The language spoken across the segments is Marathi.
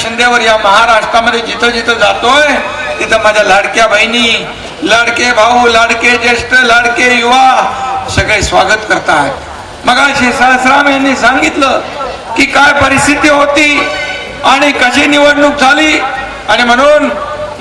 शिंदेवर या महाराष्ट्रामध्ये जिथं जिथं जातोय तिथं माझ्या लाडक्या बहिणी लाडके भाऊ लाडके ज्येष्ठ लाडके युवा सगळे स्वागत करतात मगाशी सहस्राम यांनी सांगितलं की काय परिस्थिती होती आणि कशी निवडणूक झाली? आणि म्हणून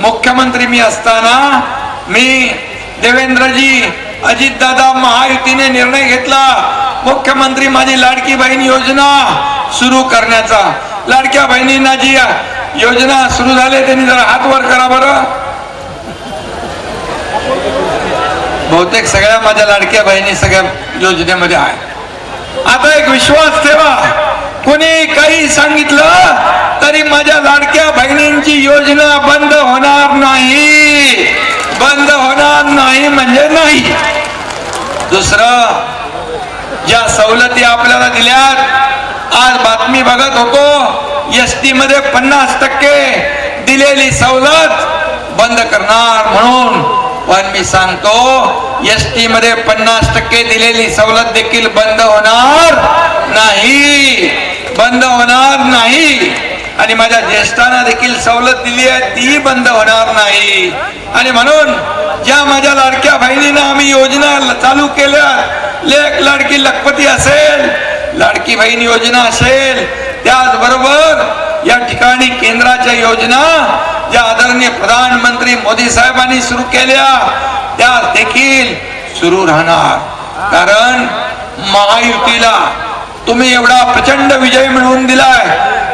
मुख्यमंत्री मी असताना मी देवेंद्रजी अजितदादा महायुतीने निर्णय घेतला. मुख्यमंत्री माझी लाडकी बहीण योजना सुरू करण्याचा लाडक्या बहिणींना जी योजना सुरू झाली त्यांनी जरा हात वर करा बरं. बहुतेक सगळ्या माझ्या लाडक्या बहिणी सगळ्या योजनेमध्ये आहे आता एक विश्वास ठेवा. कुणी काही सांगितलं तरी माझ्या लाडक्या बहिणींची योजना बंद होणार नाही. बंद होणार नाही म्हणजे नाही. दुसरं ज्या सवलती आपल्याला दिल्यात आज बातमी बघत होतो. एस टी मध्ये पन्नास टक्के दिलेली सवलत बंद करणार म्हणून पण मी सांगतो एस टी मध्ये पन्नास टक्के दिलेली सवलत देखील बंद होणार नाही. बंद होणार नाही. आणि माझ्या ज्येष्ठांना देखील सवलत दिली आहे ती बंद होणार नाही. आणि म्हणून ज्या माझ्या लाडक्या बहिणीनं आम्ही योजना ल- चालू केल्या लेख लाडकी लखपती असेल लाडकी बहीण योजना असेल त्याचबरोबर या ठिकाणी केंद्राच्या योजना ज्या आदरणीय प्रधानमंत्री मोदी साहेबांनी सुरू केल्या त्या देखील सुरू राहणार. कारण महायुतीला तुम्ही एवढा प्रचंड विजय मिळवून दिलाय.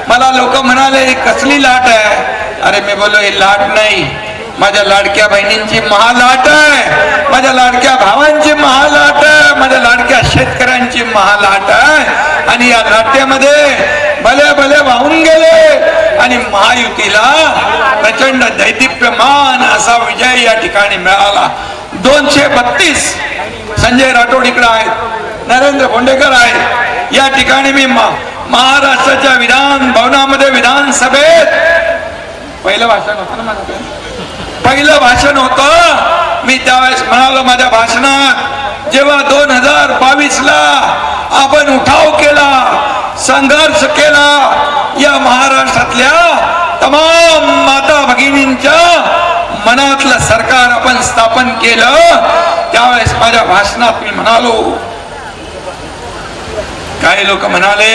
मला लोक म्हणाले कसली लाट आहे? अरे मी बोललो ही लाट नाही. माझ्या लाडक्या बहिणींची महालाट आहे. माझ्या लाडक्या भावांची महालाट आहे. माझ्या लाडक्या शेतकऱ्यांची महालाट आहे. आणि या लाटेमध्ये भले भले वाहून गेले आणि महायुतीला प्रचंड दैदिप्यमान असा विजय या ठिकाणी मिळाला. दोनशे बत्तीस संजय राठोड इकडे आहेत नरेंद्र भोंडेकर आहेत. या ठिकाणी मी महाराष्ट्राच्या विधान भवनामध्ये विधानसभेत पहिलं भाषण होतं ना माझं? पहिलं भाषण होतं. मी त्यावेळेस म्हणालो माझ्या भाषणात जेव्हा दोन हजार बावीस ला आपण उठाव केला संघर्ष केला या महाराष्ट्रातल्या तमाम माता भगिनींच्या मनातलं सरकार आपण स्थापन केलं त्यावेळेस माझ्या भाषणात मी म्हणालो काही लोक म्हणाले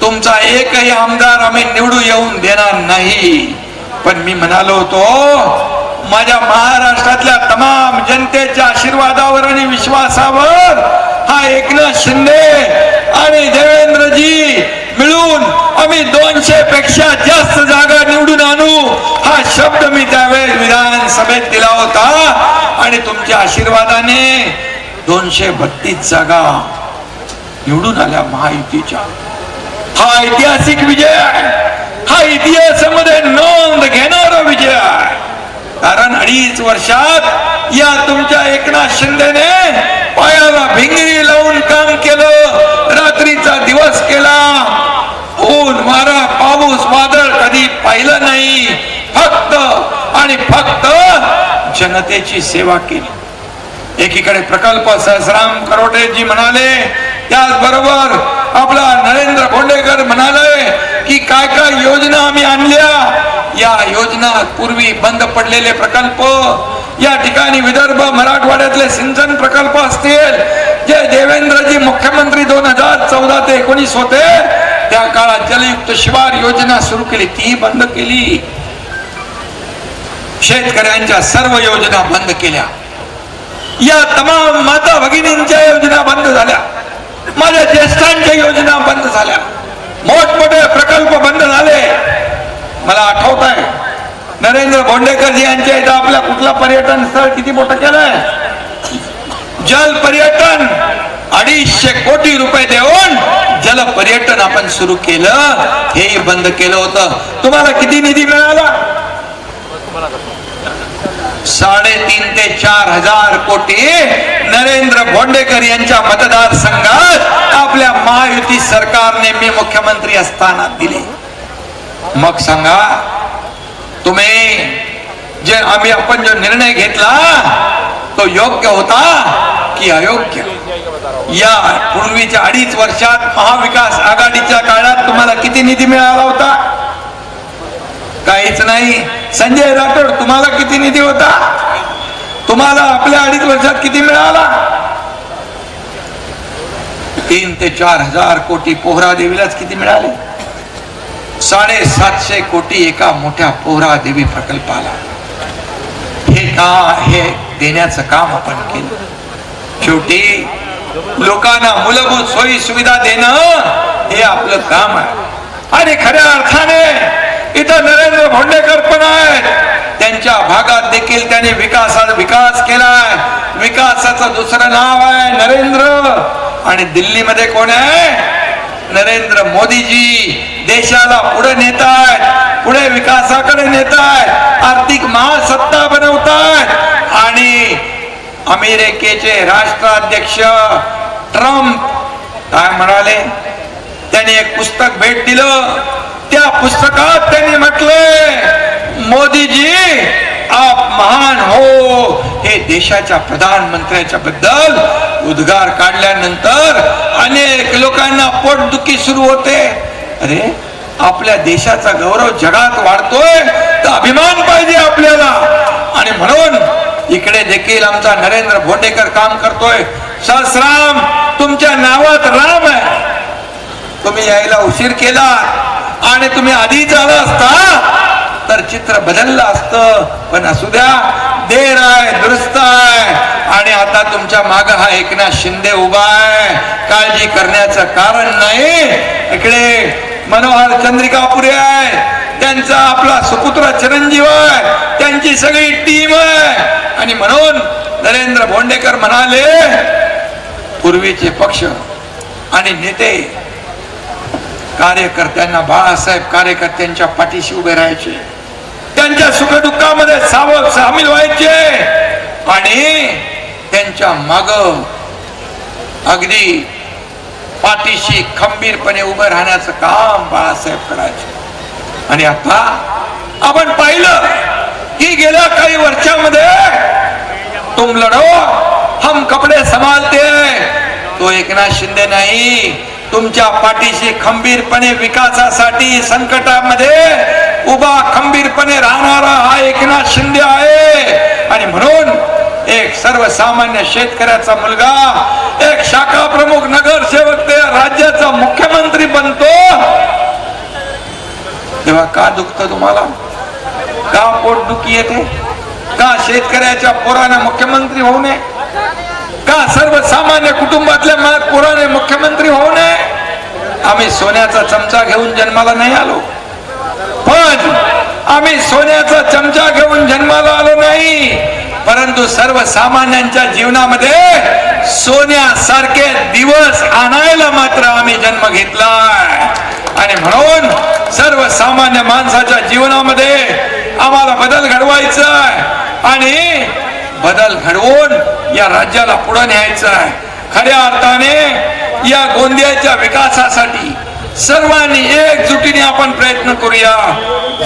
तुमचा एकही आमदार आम्ही निवडू येऊन देणार नाही. पण मी म्हणालो होतो माझ्या महाराष्ट्रातल्या तमाम जनतेच्या आशीर्वादावर आणि विश्वासावर हा एकनाथ शिंदे आणि देवेंद्रजी मिळून आम्ही दोनशे पेक्षा जास्त जागा निवडून आणू हा शब्द मी त्यावेळेस विधानसभेत दिला होता. आणि तुमच्या आशीर्वादाने दोनशे बत्तीस जागा निवडून आल्या महायुतीच्या. हा ऐतिहासिक विजय हा इतिहासामध्ये नोंद घेणारा विजय. आहे कारण अडीच वर्षात या तुमच्या एकनाथ शिंदेने पायाला भिंगरी लावून काम केलं रात्रीचा दिवस केला. ऊन वारा पाऊस वादळ कधी पाहिलं नाही. फक्त आणि फक्त जनतेची सेवा केली. एकीकडे प्रकल्प सहस्राम करोटेजी म्हणाले त्याचबरोबर आपला नरेंद्र भोंडेकर म्हणाले की काय काय योजना आम्ही आणल्या? या योजना पूर्वी बंद पडलेले प्रकल्प या ठिकाणी विदर्भ मराठवाड्यातले सिंचन प्रकल्प असतील. जे देवेंद्रजी मुख्यमंत्री दोन हजार चौदा ते एकोणीस होते त्या काळात जलयुक्त शिवार योजना सुरू केली. ती बंद केली. शेतकऱ्यांच्या सर्व योजना बंद केल्या. या तमाम माता भगिनींच्या योजना बंद झाल्या. माझ्या ज्येष्ठांच्या योजना बंद झाल्या. मोठमोठे प्रकल्प बंद झाले. मला आठवत आहे नरेंद्र भोंडेकरजी यांच्या इथं आपल्या कुठला पर्यटन स्थळ किती मोठं केलंय? जल पर्यटन. अडीचशे कोटी रुपये देऊन जल पर्यटन आपण सुरू केलं. हेही बंद केलं होतं. तुम्हाला किती निधी मिळाला? साडेतीन ते चार हजार कोटी नरेंद्र भोंडेकर यांच्या मतदारसंघात आपल्या महायुती सरकारने मी मुख्यमंत्री असताना दिले. मग सांगा तुम्ही जे आम्ही आपण जो निर्णय घेतला तो योग्य होता की अयोग्य? या पूर्वीच्या अडीच वर्षात महाविकास आघाडीच्या काळात तुम्हाला किती निधी मिळाला होता? काहीच नाही. संजय राठोड तुम्हाला किती निधी होता? तुम्हाला आपल्या अडीच वर्षात किती मिळाला? तीन ते चार हजार कोटी पोहरा देवीलाच किती मिळाले? साडेसातशे कोटी एका मोठ्या पोहरा देवी प्रकल्पाला. हे का हे देण्याचं काम आपण केलं. शेवटी लोकांना मूलभूत सोयी सुविधा देणं हे आपलं काम आहे. आणि खऱ्या अर्थाने इथं नरेंद्र भोंडेकर पण आहेत. त्यांच्या भागात देखील त्यांनी विकासा विकास केलाय विकासाचं दुसरं नाव आहे नरेंद्र. आणि दिल्लीमध्ये कोण आहे? नरेंद्र मोदीजी देशाला पुढे नेत आहेत पुढे विकासाकडे नेत आहेत आर्थिक महासत्ता बनवतायत. आणि अमेरिकेचे राष्ट्राध्यक्ष ट्रम्प काय म्हणाले? त्यांनी एक पुस्तक भेट दिलं. त्या पुस्तकात त्यांनी म्हटले मोदीजी आप महान हो. हे देशाच्या प्रधानमंत्र्याच्या बद्दल उद्गार काढल्यानंतर अनेक लोकांना पोटदुखी सुरू होते. अरे आपल्या देशाचा गौरव जगात वाढतोय तर अभिमान पाहिजे आपल्याला. आणि म्हणून इकडे देखील आमचा नरेंद्र भोंडेकर काम करतोय. सहस्राम तुमच्या नावात राम आहे. तुम्ही यायला उशीर केला आणि तुम्ही आधीच आला असता तर चित्र बदललं असतं. पण असू द्या देर आहे दुरुस्त आहे. आणि आता तुमच्या माग हा एकनाथ शिंदे उभा आहे. काळजी करण्याचं कारण नाही. इकडे मनोहर चंद्रिकापुरे आहे. त्यांचा आपला सुपुत्र चिरंजीव आहे. त्यांची सगळी टीम आहे. आणि म्हणून नरेंद्र भोंडेकर म्हणाले पूर्वीचे पक्ष आणि नेते कार्यकर्त्यांना बाळासाहेब कार्यकर्त्यांच्या पाठीशी उभे राहायचे. त्यांच्या सुखदुःखामध्ये सावध सामील व्हायचे आणि त्यांच्या माग अगदी पाठीशी खंबीरपणे उभं राहण्याचं काम बाळासाहेब करायचे. आणि आता आपण पाहिलं की गेल्या काही वर्षामध्ये तुम लढो हम कपडे संभालते. तो एकनाथ शिंदे नाही. तुमच्या पाठीशी खंबीरपणे विकासासाठी संकटामध्ये उभा खंबीरपणे राहणारा हा एकनाथ शिंदे आहे. आणि म्हणून एक सर्वसामान्य शेतकऱ्याचा मुलगा एक शाखा प्रमुख नगरसेवक ते राज्याचा मुख्यमंत्री बनतो. तेव्हा का दुखत तुम्हाला? का पोटदुखी येते? का शेतकऱ्याच्या पोराने मुख्यमंत्री होऊ नये? का सर्वसामान्य कुटुंबातल्या मा- पोराने मुख्यमंत्री होऊ नये? आम्ही सोन्याचा चमचा घेऊन जन्माला नाही आलो. पण आम्ही सोन्याचा चमचा घेऊन जन्माला आलो नाही परंतु सर्वसामान्यांच्या जीवनामध्ये सोन्यासारखे दिवस आणायला मात्र आम्ही जन्म घेतला. आणि म्हणून सर्वसामान्य माणसाच्या जीवनामध्ये आम्हाला बदल घडवायचा आहे. आणि बदल घडवून या राज्याला पुढे न्यायचं आहे. खऱ्या अर्थाने या गोंदियाच्या विकासासाठी सर्वांनी एकजुटीने आपण प्रयत्न करूया.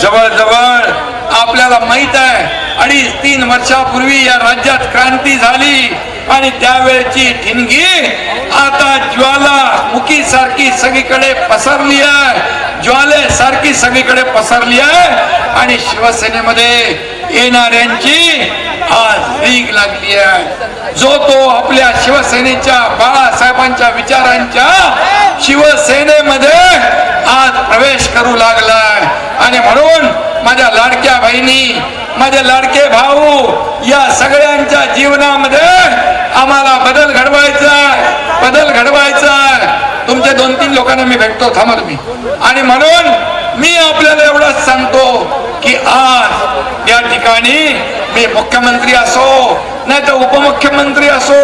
जवळजवळ आपल्याला माहीत आहे अडीच तीन वर्षापूर्वी या राज्यात क्रांती झाली. आणि त्यावेळची ठिणगी आता ज्वाला मुखी सारखी सगळीकडे पसरली आहे. ज्वाले सारखी सगळीकडे पसरली आहे. आणि शिवसेनेमध्ये येणाऱ्यांची लागली आहे. जो तो आपल्या शिवसेनेच्या बाळासाहेबांच्या विचारांच्या शिवसेनेमध्ये आज प्रवेश करू लागलाय आणि म्हणून माझ्या लाडक्या बहिणी माझे लाडके भाऊ या सगळ्यांच्या जीवनामध्ये आम्हाला बदल घडवायचा बदल घडवायचा तुमच्या दोन तीन लोकांना मी भेटतो थांबा मी आणि म्हणून मी आपल्याला एवढंच सांगतो की आज या ठिकाणी मी मुख्यमंत्री असो नाही तर उपमुख्यमंत्री असो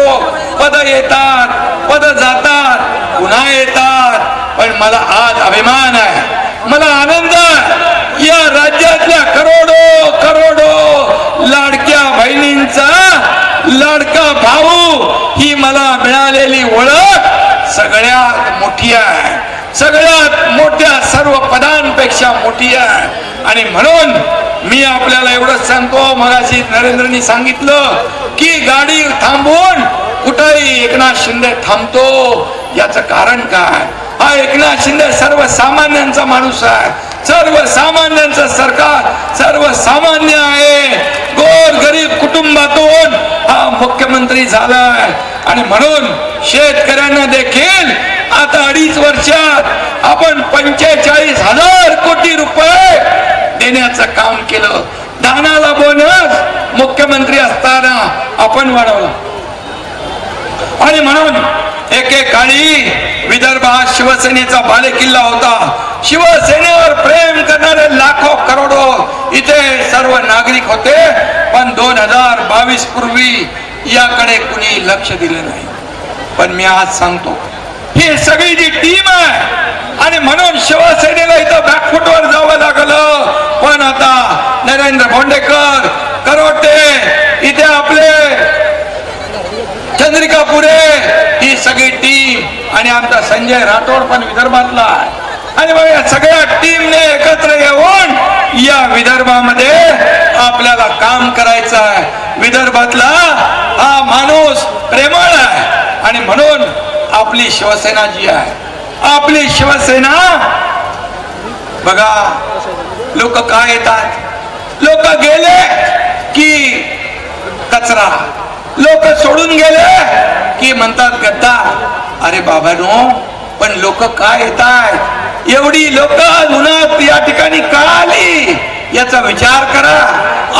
पद येतात पद जातात पुन्हा येतात. पण मला आज अभिमान आहे मला आनंद आहे. या राज्यातल्या करोडो करोडो लाडक्या बहिणींचा लाडका भाऊ ही मला मिळालेली ओळख सगळ्यात मोठी आहे. सगळ्यात मोठ्या सर्व पदांपेक्षा मोठी आहे. आणि म्हणून मी आपल्याला एवढंच सांगतो मगाशी नरेंद्रनी सांगितलं की गाडी थांबवून कुठेही एकनाथ शिंदे थांबतो. याच कारण काय? हा एकनाथ शिंदे सर्वसामान्यांचा माणूस आहे. सर्वसामान्यांचं सरकार सर्वसामान्य आहे. गोर गरीब कुटुंबातून हा मुख्यमंत्री झालाय. आणि म्हणून शेतकऱ्यांना देखील आता अडीच वर्षात आपण पंचेचाळीस हजार कोटी रुपये देण्याचं काम केलं. दानाला बोनस मुख्यमंत्री असताना आपण वाढवला. आणि म्हणून एकेकाळी विदर्भ हा शिवसेनेचा बालेकिल्ला होता. शिवसेनेवर प्रेम करणारे लाखो करोडो इथे सर्व नागरिक होते. पण दोन हजार बावीस पूर्वी याकडे कुणी लक्ष दिलं नाही. पण मी आज सांगतो ही सगळी जी टीम आहे आणि म्हणून शिवसेनेला इथं बॅकफुटवर जावं लागलं पण आता नरेंद्र भोंडेकर करोटे इथे आपले चंद्रिका पुरे ही सगळी टीम आणि आमचा संजय राठोड पण विदर्भातला आहे. आणि मग या सगळ्या टीमने एकत्र येऊन या विदर्भामध्ये आपल्याला काम करायचं आहे. विदर्भातला हा माणूस प्रेमळ आहे. आणि म्हणून आपली शिवसेना जी आहे आपली शिवसेना बघा लोक काय येतात? लोक गेले की कचरा. लोक सोडून गेले की म्हणतात गद्दार. अरे बाबानो पण लोक काय येतात एवढी लोक उन्हात या ठिकाणी का आली याचा विचार करा.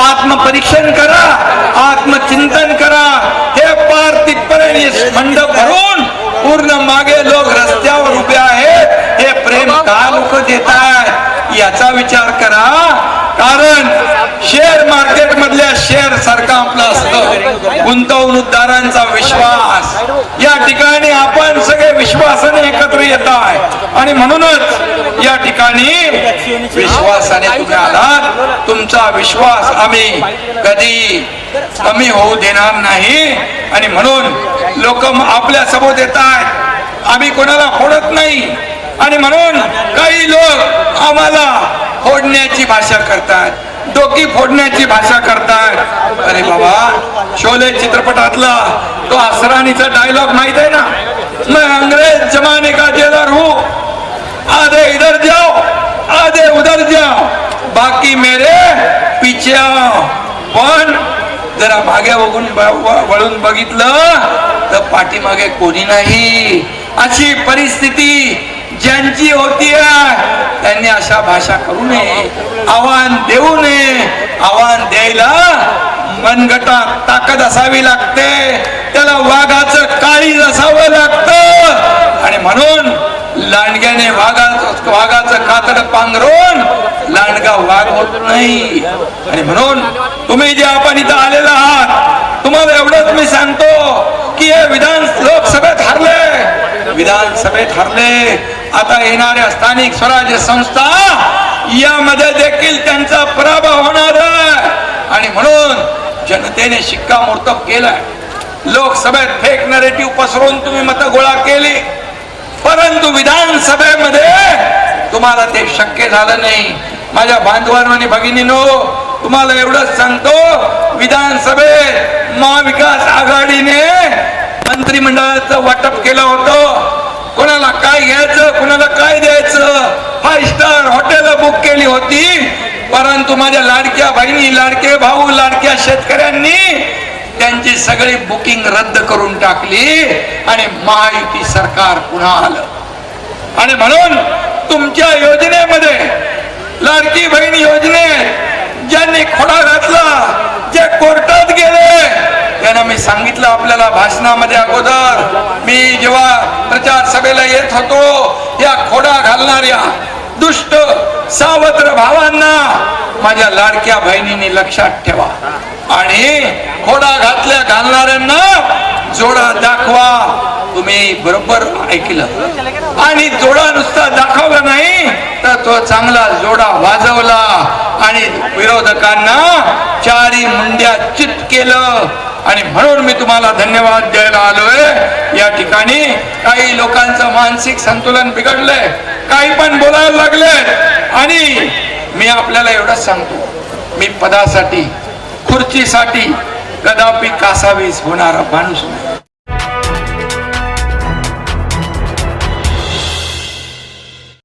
आत्मपरीक्षण करा. आत्मचिंतन करा. हे पार तिथपर्यंत मंडप भरून पूर्ण मागे लोक रस्त्यावर उभे आहेत. हे प्रेम का लोक देत आहेत याचा विचार करा. कारण शेअर मार्केट मधल्या शेअर सारखा आपला असतं. गुंतवणूकदारांचा विश्वास. या ठिकाणी आपण सगळे विश्वासाने एकत्र येत आहे. आणि म्हणूनच या ठिकाणी विश्वासाने तुम्ही आलात. तुमचा विश्वास आम्ही कधी कमी होऊ देणार नाही. आणि म्हणून लोक आपल्यासमोर येत आहेत. आम्ही कोणाला फोडत नाही. आणि म्हणून काही लोक आम्हाला फोडण्याची भाषा करतात. डोकी फोडण्याची भाषा करतात. अरे बाबा शोले चित्रपटातला तो असराणीचा डायलॉग माहीत आहे ना? मैं अंग्रेज जमाने का जेलर हूँ. आधे इधर जाओ आधे उधर जाओ. बाकी मेरे पीछे आओ. पण जरा मागे बघून वळून बघितलं तर पाठीमागे कोणी नाही. अशी परिस्थिती ज्यांची होती त्यांनी अशा भाषा करू नये. आव्हान देऊ नये. आव्हान द्यायला मनगटात ताकद असावी लागते. त्याला वाघाचं काळीज असावं लागतं. आणि म्हणून लांडग्याने वाघाचं वाघाचं कातड पांघरून लांडगा वाघ होत नाही. आणि म्हणून तुम्ही जे आपण इथं आलेला आहात तुम्हाला एवढंच मी सांगतो की हे विधान लोकसभेत हरले विधानसभेत हरले. आता येणाऱ्या स्थानिक स्वराज्य संस्था यामध्ये देखील त्यांचा पराभव होणार आणि म्हणून जनतेने शिक्कामोर्तब केलाय. लोकसभेत फेक नरेटिव्ह पसरून तुम्ही मत गोळा केली. परंतु विधानसभेमध्ये तुम्हाला ते शक्य झालं नाही. माझ्या बांधवांनो आणि भगिनीनो तुम्हाला एवढंच सांगतो विधानसभेत महाविकास आघाडीने मंत्रिमंडळाचं वाटप केलं होतं. कोणाला काय घ्यायचं कोणाला काय द्यायचं? फाय स्टार हॉटेल बुक केली होती. परंतु माझ्या लाडक्या बहिणी लाडके भाऊ लाडक्या शेतकऱ्यांनी त्यांची सगळी बुकिंग रद्द करून टाकली आणि महायुती सरकार पुन्हा आलं. आणि म्हणून तुमच्या योजनेमध्ये लाडकी बहीण योजनेत ज्यांनी खोडा घातला जे कोर्टात गेले त्यांना मी सांगितलं आपल्याला भाषणामध्ये अगोदर. मी जेव्हा प्रचार सभेला येत होतो या खोडा घालणाऱ्या दुष्ट सावत्र भावांना माझ्या लाडक्या बहिणीने लक्षात ठेवा. आणि खोडा घातल्या घालणाऱ्यांना जोडा दाखवा. तुम्ही बरोबर ऐकलं. आणि जोडा नुसता दाखवला नाही तर तो चांगला जोडा वाजवला. आणि विरोधकांना चारी मुंड्या चित केलं. आणि म्हणून मी तुम्हाला धन्यवाद द्यायला आलोय. या ठिकाणी काही लोकांचं मानसिक संतुलन बिघडलंय. काही पण बोलायला लागले आणि मी आपल्याला एवढंच सांगतो. मी पदासाठी खुर्चीसाठी कदापि कासावीस होणारा माणूस नाही.